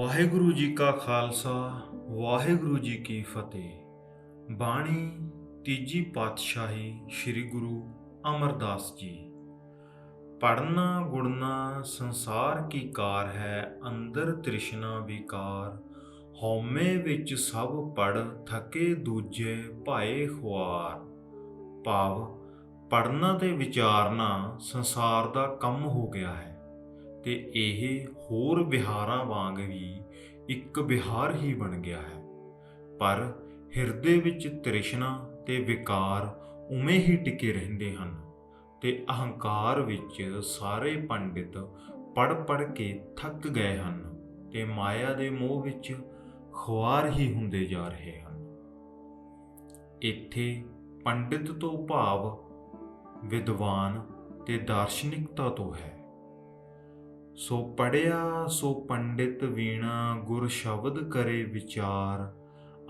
ਵਾਹਿਗੁਰੂ ਜੀ ਕਾ ਖਾਲਸਾ, ਵਾਹਿਗੁਰੂ ਜੀ ਕੀ ਫਤਿਹ। ਬਾਣੀ ਤੀਜੀ ਪਾਤਸ਼ਾਹੀ ਸ੍ਰੀ ਗੁਰੂ ਅਮਰਦਾਸ ਜੀ। ਪੜਨਾ ਗੁੜਨਾ ਸੰਸਾਰ ਕੀ ਕਾਰ ਹੈ, ਅੰਦਰ ਤ੍ਰਿਸ਼ਨਾ ਵਿਕਾਰ। ਹਉਮੈ ਵਿੱਚ ਸਭ ਪੜ ਥਕੇ ਦੂਜੇ ਭਾਏ ਖੁਆਰ ਭਾਵ ਪੜਨਾ ਤੇ ਵਿਚਾਰਨਾ ਸੰਸਾਰ ਦਾ ਕੰਮ ਹੋ ਗਿਆ ਹੈ। ਤੇ ਇਹ ਹੋਰ ਵਿਹਾਰਾਂ ਵਾਂਗ ਵੀ ਇੱਕ ਵਿਹਾਰ ਹੀ ਬਣ ਗਿਆ ਹੈ। ਪਰ ਹਿਰਦੇ ਵਿੱਚ ਤ੍ਰਿਸ਼ਨਾ ਤੇ ਵਿਕਾਰ ਉਵੇਂ ਹੀ ਟਿਕੇ ਰਹਿੰਦੇ ਹਨ ਤੇ ਅਹੰਕਾਰ ਵਿੱਚ ਸਾਰੇ ਪੰਡਿਤ ਪੜ ਪੜ ਕੇ ਥੱਕ ਗਏ ਹਨ ਤੇ ਮਾਇਆ ਦੇ ਮੋਹ ਵਿੱਚ ਖੁਆਰ ਹੀ ਹੁੰਦੇ ਜਾ ਰਹੇ ਹਨ। ਇੱਥੇ ਪੰਡਿਤ ਤੋਂ ਭਾਵ ਵਿਦਵਾਨ ਤੇ ਦਾਰਸ਼ਨਿਕਤਾ ਤੋਂ ਹੈ। ਸੋ ਪੜਿਆ ਸੋ ਪੰਡਿਤ ਵੀਣਾ, ਗੁਰ ਸ਼ਬਦ ਕਰੇ ਵਿਚਾਰ,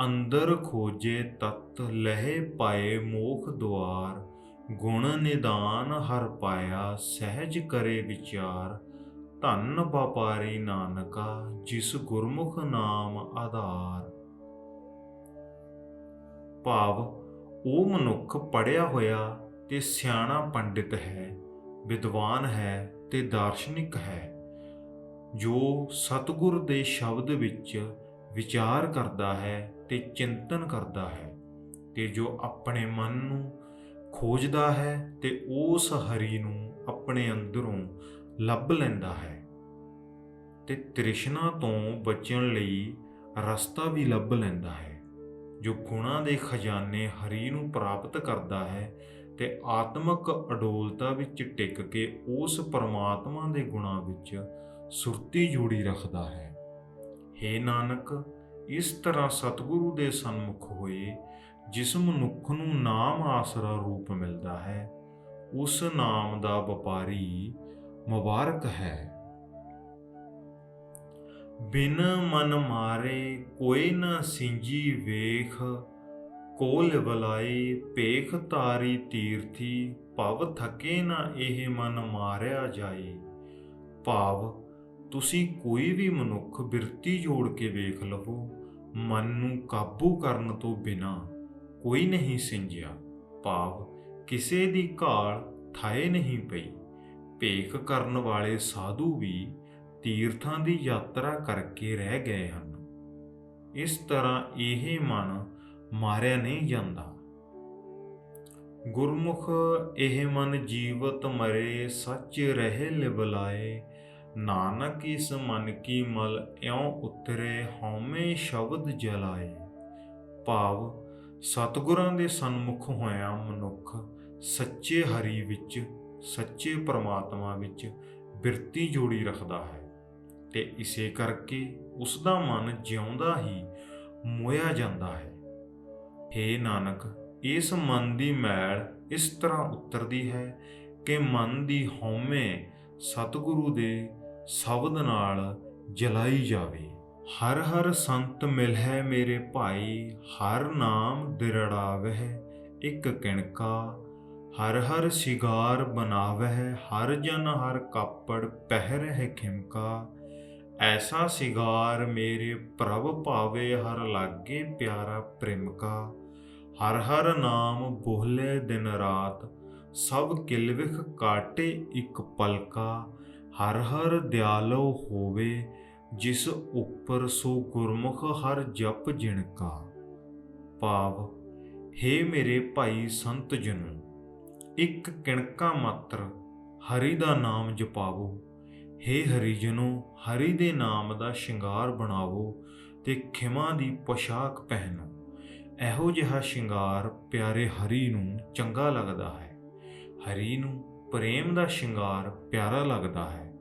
ਅੰਦਰ ਖੋਜੇ ਤਤ, ਲਹਿ ਪਾਏ ਮੋਖ ਦੁਆਰ, ਗੁਣ ਨਿਦਾਨ ਹਰ ਪਾਇਆ, ਸਹਿਜ ਕਰੇ ਵਿਚਾਰ, ਧੰਨ ਵਪਾਰੀ ਨਾਨਕਾ, ਜਿਸ ਗੁਰਮੁਖ ਨਾਮ ਆਧਾਰ। ਭਾਵ, ਉਹ ਮਨੁੱਖ ਪੜਿਆ ਹੋਇਆ ਤੇ ਸਿਆਣਾ ਪੰਡਿਤ ਹੈ, ਵਿਦਵਾਨ ਹੈ ਤੇ ਦਾਰਸ਼ਨਿਕ ਹੈ। ਜੋ ਸਤਿਗੁਰ ਦੇ ਸ਼ਬਦ ਵਿੱਚ ਵਿਚਾਰ ਕਰਦਾ ਹੈ ਤੇ ਚਿੰਤਨ ਕਰਦਾ ਹੈ, ਤੇ ਜੋ ਆਪਣੇ ਮਨ ਨੂੰ ਖੋਜਦਾ ਹੈ ਤੇ ਉਸ ਹਰੀ ਨੂੰ ਆਪਣੇ ਅੰਦਰੋਂ ਲੱਭ ਲੈਂਦਾ ਹੈ। ਤੇ ਤ੍ਰਿਸ਼ਨਾ ਤੋਂ ਬਚਣ ਲਈ ਰਸਤਾ ਵੀ ਲੱਭ ਲੈਂਦਾ ਹੈ, ਜੋ ਗੁਣਾਂ ਦੇ ਖਜ਼ਾਨੇ ਹਰੀ ਨੂੰ ਪ੍ਰਾਪਤ ਕਰਦਾ ਹੈ ਤੇ ਆਤਮਿਕ ਅਡੋਲਤਾ ਵਿੱਚ ਟਿਕ ਕੇ ਉਸ ਪਰਮਾਤਮਾ ਦੇ ਗੁਣਾਂ ਵਿੱਚ ਸੁਰਤੀ ਜੋੜੀ ਰੱਖਦਾ ਹੈ। हे ਨਾਨਕ, ਇਸ ਤਰ੍ਹਾਂ ਸਤਿਗੁਰੂ ਦੇ ਸਨਮੁਖ ਹੋਏ, ਜਿਸ ਮਨੁੱਖ ਨੂੰ ਨਾਮ ਆਸਰਾ ਰੂਪ ਮਿਲਦਾ ਹੈ, ਉਸ ਨਾਮ ਦਾ ਵਪਾਰੀ ਮੁਬਾਰਕ ਹੈ। ਬਿਨ ਮਨ ਮਾਰੇ ਕੋਈ ਨਾ ਸਿੰਜੀ ਵੇਖ, ਕੋਲ ਬਲਾਈ ਪੇਖ ਤਾਰੀ ਤੀਰਥੀ, ਭਵ ਥਕੇ ਨਾ ਇਹ ਮਨ ਮਾਰਿਆ ਜਾਏ। ਭਾਵ ਤੁਸੀਂ ਕੋਈ ਵੀ ਮਨੁੱਖ ਬਿਰਤੀ ਜੋੜ ਕੇ ਵੇਖ ਲਵੋ, ਮਨ ਨੂੰ ਕਾਬੂ ਕਰਨ ਤੋਂ ਬਿਨਾ ਕੋਈ ਨਹੀਂ ਸਿੰਜਿਆ। ਭਾਵ ਕਿਸੇ ਦੀ ਘਾਲ ਥਾਏ ਨਹੀਂ ਪਈ। ਭੇਖ ਕਰਨ ਵਾਲੇ ਸਾਧੂ ਵੀ ਤੀਰਥਾਂ ਦੀ ਯਾਤਰਾ ਕਰਕੇ ਰਹਿ ਗਏ ਹਨ। ਇਸ ਤਰ੍ਹਾਂ ਇਹ ਮਨ ਮਾਰਿਆ ਨਹੀਂ ਜਾਂਦਾ। ਗੁਰਮੁਖ ਇਹ ਮਨ ਜੀਵਤ ਮਰੇ, ਸੱਚ ਰਹੇ ਲਿਬਲਾਏ ਨਾਨਕ ਇਸ ਮਨ ਕੀ ਮਲ ਇਉਂ ਉਤਰੇ ਹਉਮੈ ਸ਼ਬਦ ਜਲਾਏ। ਭਾਵ, ਸਤਿਗੁਰਾਂ ਦੇ ਸਨਮੁਖ ਹੋਇਆ ਮਨੁੱਖ, ਸੱਚੇ ਹਰੀ ਵਿੱਚ, ਸੱਚੇ ਪ੍ਰਮਾਤਮਾ ਵਿੱਚ ਬਿਰਤੀ ਜੋੜੀ ਰੱਖਦਾ ਹੈ। ਤੇ ਇਸੇ ਕਰਕੇ ਉਸ ਦਾ ਮਨ ਜਿਉਂਦਾ ਹੀ ਮੋਇਆ ਜਾਂਦਾ ਹੈ। हे ਨਾਨਕ, ਇਸ ਮਨ ਦੀ ਮੈਲ ਇਸ ਤਰ੍ਹਾਂ ਉਤਰਦੀ ਹੈ ਕਿ ਮਨ ਦੀ ਹਉਮੈ ਸਤਿਗੁਰੂ ਦੇ ਸ਼ਬਦ ਨਾਲ ਜਲਾਈ ਜਾਵੇ। ਹਰ ਹਰ ਸੰਤ ਮਿਲਹਿ ਮੇਰੇ ਭਾਈ, ਹਰ ਨਾਮ ਦਿਰੜਾਵਹਿ, ਇੱਕ ਕਿਣਕਾ। ਹਰ ਹਰ ਸਿਗਾਰ ਬਣਾਵਹਿ ਹਰ ਜਨ ਹਰ ਕਾਪੜ ਪਹਿਰਹਿ ਖਿਮਕਾ। ਐਸਾ ਸਿਗਾਰ ਮੇਰੇ ਪ੍ਰਭ ਭਾਵੇ, ਹਰ ਲਾਗੇ ਪਿਆਰਾ ਪ੍ਰਿਮਕਾ। ਹਰ ਹਰ ਨਾਮ ਬੋਲੇ ਦਿਨ ਰਾਤ, ਸਭ ਕਿਲਵਿਖ ਕਾਟੇ ਇੱਕ ਪਲਕਾ। ਹਰ ਹਰ ਦਿਆਲੋ ਹੋਵੇ, ਜਿਸ ਉੱਪਰ ਸੋ ਗੁਰਮੁਖ ਹਰ ਜਪ ਜਿਣਕਾ। ਭਾਵ हे ਮੇਰੇ ਭਾਈ ਸੰਤ ਜਨੋ, ਇੱਕ ਕਿਣਕਾ ਮਾਤਰ ਹਰੀ ਦਾ ਨਾਮ ਜਪਾਵੋ। हे ਹਰੀ ਜਨੋ, ਹਰੀ ਦੇ ਨਾਮ ਦਾ ਸ਼ਿੰਗਾਰ ਬਣਾਵੋ ਤੇ ਖਿਮਾ ਦੀ ਪੋਸ਼ਾਕ ਪਹਿਨੋ। ਇਹੋ ਜਿਹਾ ਸ਼ਿੰਗਾਰ ਪਿਆਰੇ ਹਰੀ ਨੂੰ ਚੰਗਾ ਲੱਗਦਾ ਹੈ। ਹਰੀ ਨੂੰ ਪ੍ਰੇਮ ਦਾ ਸ਼ਿੰਗਾਰ ਪਿਆਰਾ ਲੱਗਦਾ ਹੈ।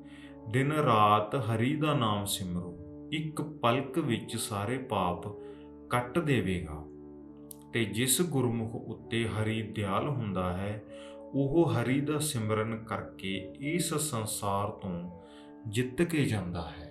ਦਿਨ ਰਾਤ ਹਰੀ ਦਾ ਨਾਮ ਸਿਮਰੋ, ਇੱਕ ਪਲਕ ਵਿੱਚ ਸਾਰੇ ਪਾਪ ਕੱਟ ਦੇਵੇਗਾ। ਤੇ ਜਿਸ ਗੁਰਮੁਖ ਉੱਤੇ ਹਰੀ ਦਿਆਲ ਹੁੰਦਾ ਹੈ, ਉਹ ਹਰੀ ਦਾ ਸਿਮਰਨ ਕਰਕੇ ਇਸ ਸੰਸਾਰ ਤੋਂ ਜਿੱਤ ਕੇ ਜਾਂਦਾ ਹੈ।